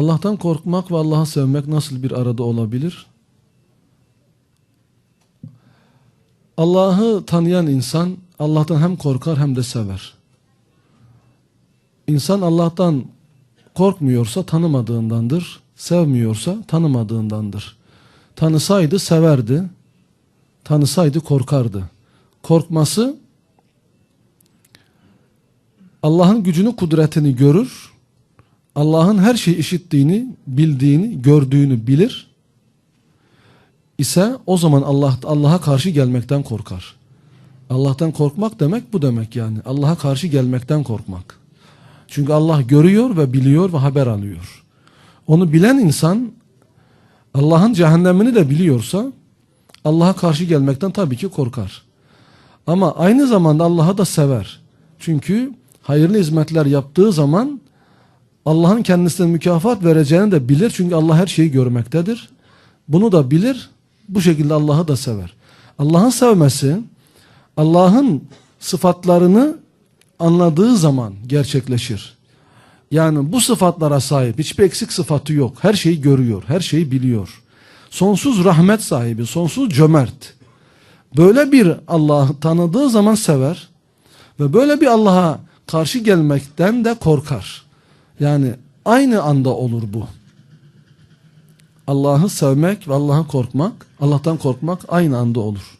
Allah'tan korkmak ve Allah'ı sevmek nasıl bir arada olabilir? Allah'ı tanıyan insan Allah'tan hem korkar hem de sever. İnsan Allah'tan korkmuyorsa tanımadığındandır, sevmiyorsa tanımadığındandır. Tanısaydı severdi, tanısaydı korkardı. Korkması Allah'ın gücünü, kudretini görür, Allah'ın her şeyi işittiğini, bildiğini, gördüğünü bilir ise o zaman Allah Allah'a karşı gelmekten korkar. Allah'tan korkmak demek bu demek yani. Allah'a karşı gelmekten korkmak. Çünkü Allah görüyor ve biliyor ve haber alıyor. Onu bilen insan Allah'ın cehennemini de biliyorsa Allah'a karşı gelmekten tabii ki korkar. Ama aynı zamanda Allah'ı da sever. Çünkü hayırlı hizmetler yaptığı zaman Allah'ın kendisine mükafat vereceğini de bilir. Çünkü Allah her şeyi görmektedir. Bunu da bilir. Bu şekilde Allah'ı da sever. Allah'ın sevmesi Allah'ın sıfatlarını anladığı zaman gerçekleşir. Yani bu sıfatlara sahip hiçbir eksik sıfatı yok. Her şeyi görüyor, her şeyi biliyor. Sonsuz rahmet sahibi, sonsuz cömert. Böyle bir Allah'ı tanıdığı zaman sever ve böyle bir Allah'a karşı gelmekten de korkar. Yani aynı anda olur bu. Allah'ı sevmek ve Allah'a korkmak, Allah'tan korkmak aynı anda olur.